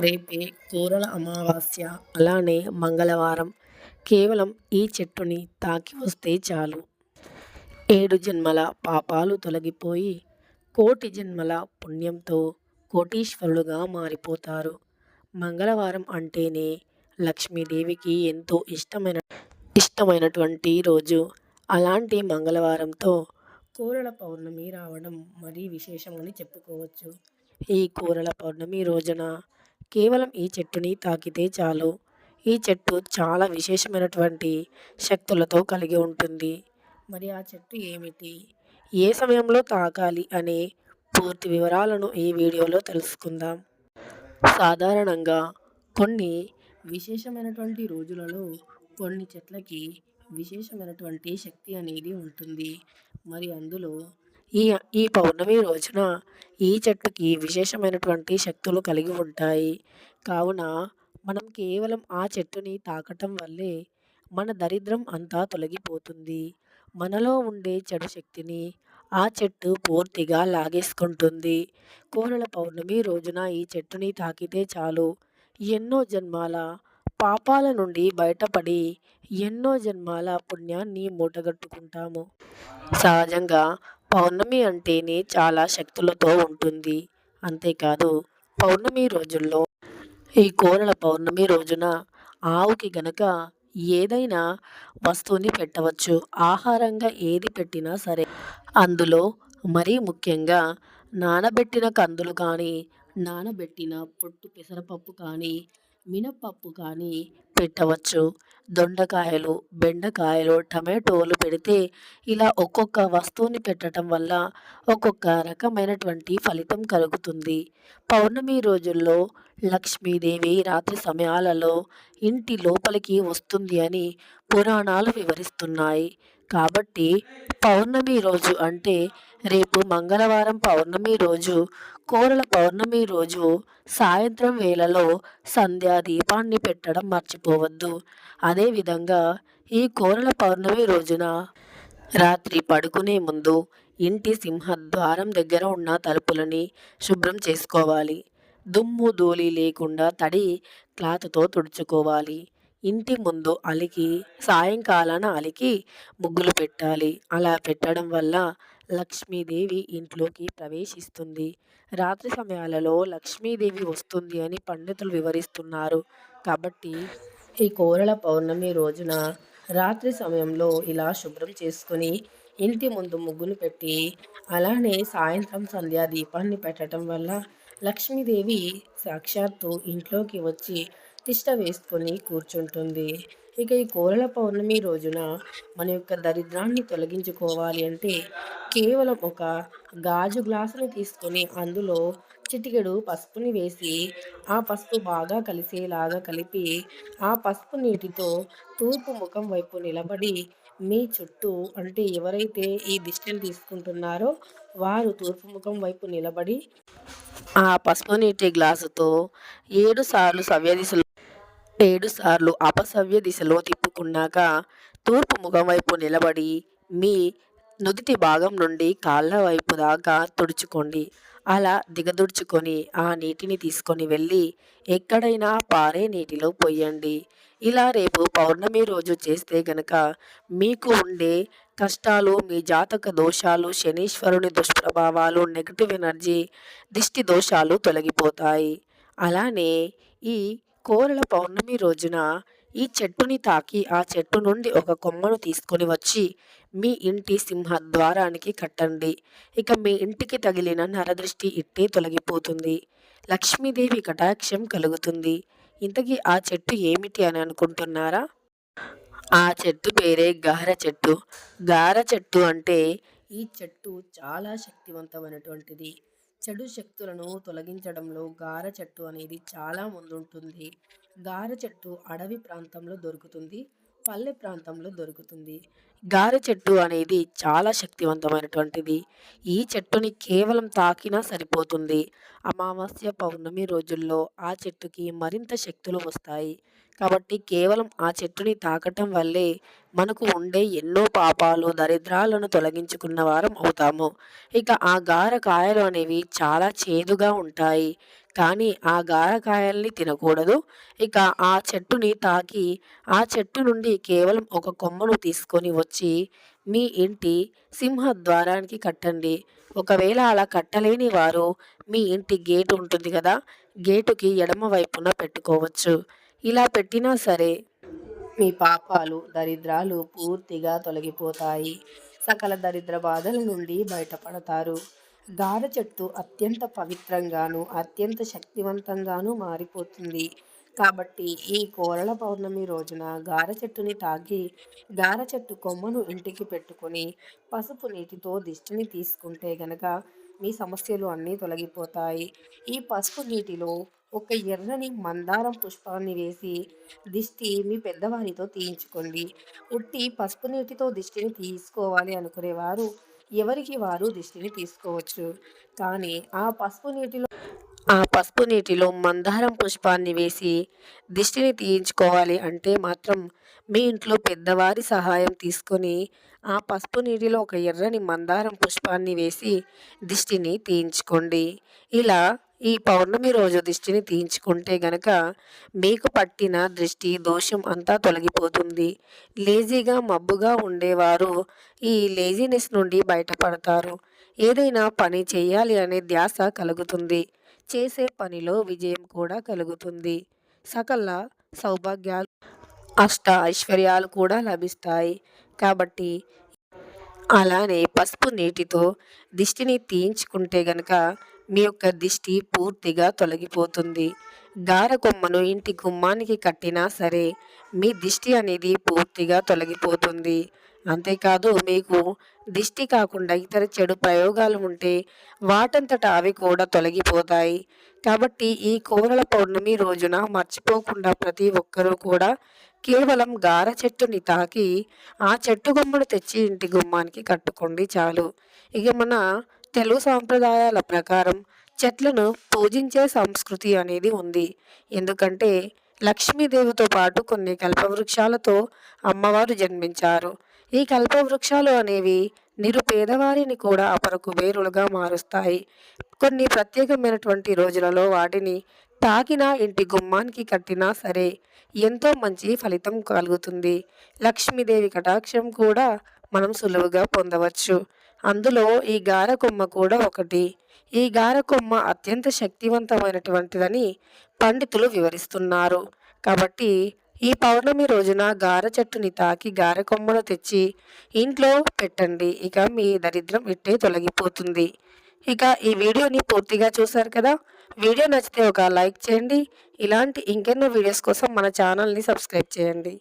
రేపే కోరల అమావాస్య అలానే మంగళవారం. కేవలం ఈ చెట్టుని తాకి వస్తే చాలు. ఏడు జన్మల పాపాలు తొలగిపోయి కోటి జన్మల పుణ్యంతో కోటీశ్వరుడుగా మారిపోతారు. మంగళవారం అంటేనే లక్ష్మీదేవికి ఎంతో ఇష్టమైన ఇష్టమైనటువంటి రోజు. అలాంటి మంగళవారంతో కూరల పౌర్ణమి రావడం మరీ విశేషమని చెప్పుకోవచ్చు. ఈ కూరల పౌర్ణమి రోజున కేవలం ఈ చెట్టుని తాకితే చాలు. ఈ చెట్టు చాలా విశేషమైనటువంటి శక్తులతో కలిగి ఉంటుంది. మరి ఆ చెట్టు ఏమిటి? ఏ సమయంలో తాకాలి అనే పూర్తి వివరాలను ఈ వీడియోలో తెలుసుకుందాం. సాధారణంగా కొన్ని విశేషమైనటువంటి రోజులలో కొన్ని చెట్లకి విశేషమైనటువంటి శక్తి అనేది ఉంటుంది. మరి అందులో ఈ ఈ పౌర్ణమి రోజున ఈ చెట్టుకి విశేషమైనటువంటి శక్తులు కలిగి ఉంటాయి. కావున మనం కేవలం ఆ చెట్టుని తాకటం వల్లే మన దరిద్రం అంతా తొలగిపోతుంది. మనలో ఉండే చెడు శక్తిని ఆ చెట్టు పూర్తిగా లాగేసుకుంటుంది. కోరల పౌర్ణమి రోజున ఈ చెట్టుని తాకితే చాలు. ఎన్నో జన్మాల పాపాల నుండి బయటపడి ఎన్నో జన్మాల పుణ్యాన్ని మూటగట్టుకుంటాము. సహజంగా పౌర్ణమి అంటేనే చాలా శక్తులతో ఉంటుంది. అంతేకాదు పౌర్ణమి రోజుల్లో ఈ కోరల పౌర్ణమి రోజున ఆవుకి గనక ఏదైనా వస్తువుని పెట్టవచ్చు. ఆహారంగా ఏది పెట్టినా సరే. అందులో మరీ ముఖ్యంగా నానబెట్టిన కందులు కానీ నానబెట్టిన పొట్టు పెసరపప్పు కానీ మినప్పప్పు కానీ పెట్టవచ్చు. దొండకాయలు బెండకాయలు టమాటోలు పెడితే ఇలా ఒక్కొక్క వస్తువుని పెట్టడం వల్ల ఒక్కొక్క రకమైనటువంటి ఫలితం కలుగుతుంది. పౌర్ణమి రోజుల్లో లక్ష్మీదేవి రాత్రి సమయాలలో ఇంటి లోపలికి వస్తుంది అని పురాణాలు వివరిస్తున్నాయి. కాబట్టి పౌర్ణమి రోజు అంటే రేపు మంగళవారం పౌర్ణమి రోజు కోరల పౌర్ణమి రోజు సాయంత్రం వేళలో సంధ్యా దీపాన్ని పెట్టడం మర్చిపోవద్దు. అదేవిధంగా ఈ కోరల పౌర్ణమి రోజున రాత్రి పడుకునే ముందు ఇంటి సింహద్వారం దగ్గర ఉన్న తలుపులని శుభ్రం చేసుకోవాలి. దుమ్ము ధూళి లేకుండా తడి క్లాత్తో తుడుచుకోవాలి. ఇంటి ముందు అలికి సాయంకాలాన అలికి ముగ్గులు పెట్టాలి. అలా పెట్టడం వల్ల లక్ష్మీదేవి ఇంట్లోకి ప్రవేశిస్తుంది. రాత్రి సమయాలలో లక్ష్మీదేవి వస్తుంది అని పండితులు వివరిస్తున్నారు. కాబట్టి ఈ కోరల పౌర్ణమి రోజున రాత్రి సమయంలో ఇలా శుభ్రం చేసుకొని ఇంటి ముందు ముగ్గులు పెట్టి అలానే సాయంత్రం సంధ్యా దీపాన్ని పెట్టడం వల్ల లక్ష్మీదేవి సాక్షాత్తు ఇంట్లోకి వచ్చి తిష్ట వేసుకొని కూర్చుంటుంది. ఇక ఈ కోరల పౌర్ణమి రోజున మన యొక్క దరిద్రాన్ని తొలగించుకోవాలి అంటే కేవలం ఒక గాజు గ్లాసుని తీసుకొని అందులో చిటికెడు పసుపుని వేసి ఆ పసుపు బాగా కలిసేలాగా కలిపి ఆ పసుపు నీటితో తూర్పు ముఖం వైపు నిలబడి మీ చుట్టూ అంటే ఎవరైతే ఈ దిష్టిని తీసుకుంటున్నారో వారు తూర్పు ముఖం వైపు నిలబడి ఆ పసుపు నీటి గ్లాసుతో ఏడు సార్లు సవ్య ఏడుసార్లు ఏడు సార్లు అపసవ్య దిశలో తిప్పుకున్నాక తూర్పు ముఖం వైపు నిలబడి మీ నుదుటి భాగం నుండి కాళ్ళ వైపు దాకా తుడుచుకోండి. అలా దిగదుడుచుకొని ఆ నీటిని తీసుకొని వెళ్ళి ఎక్కడైనా పారే నీటిలో పోయండి. ఇలా రేపు పౌర్ణమి రోజు చేస్తే గనక మీకు ఉండే కష్టాలు మీ జాతక దోషాలు శనీశ్వరుని దుష్ప్రభావాలు నెగిటివ్ ఎనర్జీ దిష్టి దోషాలు తొలగిపోతాయి. అలానే ఈ కోరల పౌర్ణమి రోజున ఈ చెట్టుని తాకి ఆ చెట్టు నుండి ఒక కొమ్మను తీసుకొని వచ్చి మీ ఇంటి సింహ ద్వారానికి కట్టండి. ఇక మీ ఇంటికి తగిలిన నరదృష్టి ఇట్టే తొలగిపోతుంది. లక్ష్మీదేవి కటాక్షం కలుగుతుంది. ఇంతకీ ఆ చెట్టు ఏమిటి అని అనుకుంటున్నారా? ఆ చెట్టు పేరే గార చెట్టు. గార చెట్టు అంటే ఈ చెట్టు చాలా శక్తివంతమైనటువంటిది. చెడు శక్తులను తొలగించడంలో గార చెట్టు అనేది చాలా ముందుంటుంది. గార చెట్టు అడవి ప్రాంతంలో దొరుకుతుంది పల్లె ప్రాంతంలో దొరుకుతుంది. గార చెట్టు అనేది చాలా శక్తివంతమైనటువంటిది. ఈ చెట్టుని కేవలం తాకినా సరిపోతుంది. అమావాస్య పౌర్ణమి రోజుల్లో ఆ చెట్టుకి మరింత శక్తులు వస్తాయి. కాబట్టి కేవలం ఆ చెట్టుని తాకటం వల్లే మనకు ఉండే ఎన్నో పాపాలు దరిద్రాలను తొలగించుకున్న వారం అవుతాము. ఇక ఆ గారకాయలు అనేవి చాలా చేదుగా ఉంటాయి. కానీ ఆ గారకాయల్ని తినకూడదు. ఇక ఆ చెట్టుని తాకి ఆ చెట్టు నుండి కేవలం ఒక కొమ్మను తీసుకొని వచ్చి మీ ఇంటి సింహద్వారానికి కట్టండి. ఒకవేళ అలా కట్టలేని వారు మీ ఇంటి గేటు ఉంటుంది కదా గేటుకి ఎడమ వైపున పెట్టుకోవచ్చు. ఇలా పెట్టినా సరే మీ పాపాలు దరిద్రాలు పూర్తిగా తొలగిపోతాయి. సకల దరిద్ర బాధల నుండి బయటపడతారు. గార చెట్టు అత్యంత పవిత్రంగాను అత్యంత శక్తివంతంగాను మారిపోతుంది. కాబట్టి ఈ కోరల పౌర్ణమి రోజున గార చెట్టుని తాకి గార చెట్టు కొమ్మను ఇంటికి పెట్టుకొని పసుపు నీటితో దిష్టిని తీసుకుంటే గనక మీ సమస్యలు అన్నీ తొలగిపోతాయి. ఈ పసుపు నీటిలో ఒక ఎర్రని మందారం పుష్పాన్ని వేసి దిష్టి మీ పెద్దవారితో తీయించుకోండి. ఉట్టి పసుపు నీటితో దిష్టిని తీసుకోవాలి అనుకునేవారు ఎవరికి వారు దిష్టిని తీసుకోవచ్చు. కానీ ఆ పసుపు నీటిలో ఆ పసుపు నీటిలో మందారం పుష్పాన్ని వేసి దిష్టిని తీయించుకోవాలి అంటే మాత్రం మీ ఇంట్లో పెద్దవారి సహాయం తీసుకొని ఆ పసుపు నీటిలో ఒక ఎర్రని మందారం పుష్పాన్ని వేసి దిష్టిని తీయించుకోండి. ఇలా ఈ పౌర్ణమి రోజు దిష్టిని తీయించుకుంటే గనక మీకు పట్టిన దృష్టి దోషం అంతా తొలగిపోతుంది. లేజీగా మబ్బుగా ఉండేవారు ఈ లేజీనెస్ నుండి బయటపడతారు. ఏదైనా పని చేయాలి అనే ధ్యాస కలుగుతుంది. చేసే పనిలో విజయం కూడా కలుగుతుంది. సకల సౌభాగ్యాలు అష్ట ఐశ్వర్యాలు కూడా లభిస్తాయి. కాబట్టి అలానే పసుపు నీటితో దిష్టిని తీయించుకుంటే గనక మీ యొక్క దిష్టి పూర్తిగా తొలగిపోతుంది. గార కొమ్మను ఇంటి గుమ్మానికి కట్టినా సరే మీ దిష్టి అనేది పూర్తిగా తొలగిపోతుంది. అంతేకాదు మీకు దిష్టి కాకుండా ఇతర చెడు ప్రయోగాలు ఉంటే వాటంతట అవి కూడా తొలగిపోతాయి. కాబట్టి ఈ కోరల పౌర్ణమి రోజున మర్చిపోకుండా ప్రతి ఒక్కరూ కూడా కేవలం గార చెట్టుని తాకి ఆ చెట్టు గుమ్మను తెచ్చి ఇంటి గుమ్మానికి కట్టుకోండి చాలు. ఇక మన తెలుగు సాంప్రదాయాల ప్రకారం చెట్లను పూజించే సంస్కృతి అనేది ఉంది. ఎందుకంటే లక్ష్మీదేవితో పాటు కొన్ని కల్పవృక్షాలతో అమ్మవారు జన్మించారు. ఈ కల్పవృక్షాలు అనేవి నిరుపేదవారిని కూడా అపర కుబేరులుగా మారుస్తాయి. కొన్ని ప్రత్యేకమైనటువంటి రోజులలో వాటిని తాకినా ఇంటి గుమ్మానికి కట్టినా సరే ఎంతో మంచి ఫలితం కలుగుతుంది. లక్ష్మీదేవి కటాక్షం కూడా మనం సులువుగా పొందవచ్చు. అందులో ఈ గారకొమ్మ కూడా ఒకటి. ఈ గారకొమ్మ అత్యంత శక్తివంతమైనటువంటిదని పండితులు వివరిస్తున్నారు. కాబట్టి ఈ పౌర్ణమి రోజున గార చెట్టుని తాకి గార కొమ్మను తెచ్చి ఇంట్లో పెట్టండి. ఇక మీ దరిద్రం ఇట్టే తొలగిపోతుంది. ఇక ఈ వీడియోని పూర్తిగా చూసారు కదా? వీడియో నచ్చితే ఒక లైక్ చేయండి. ఇలాంటి ఇంకెన్నో వీడియోస్ కోసం మన ఛానల్ని సబ్స్క్రైబ్ చేయండి.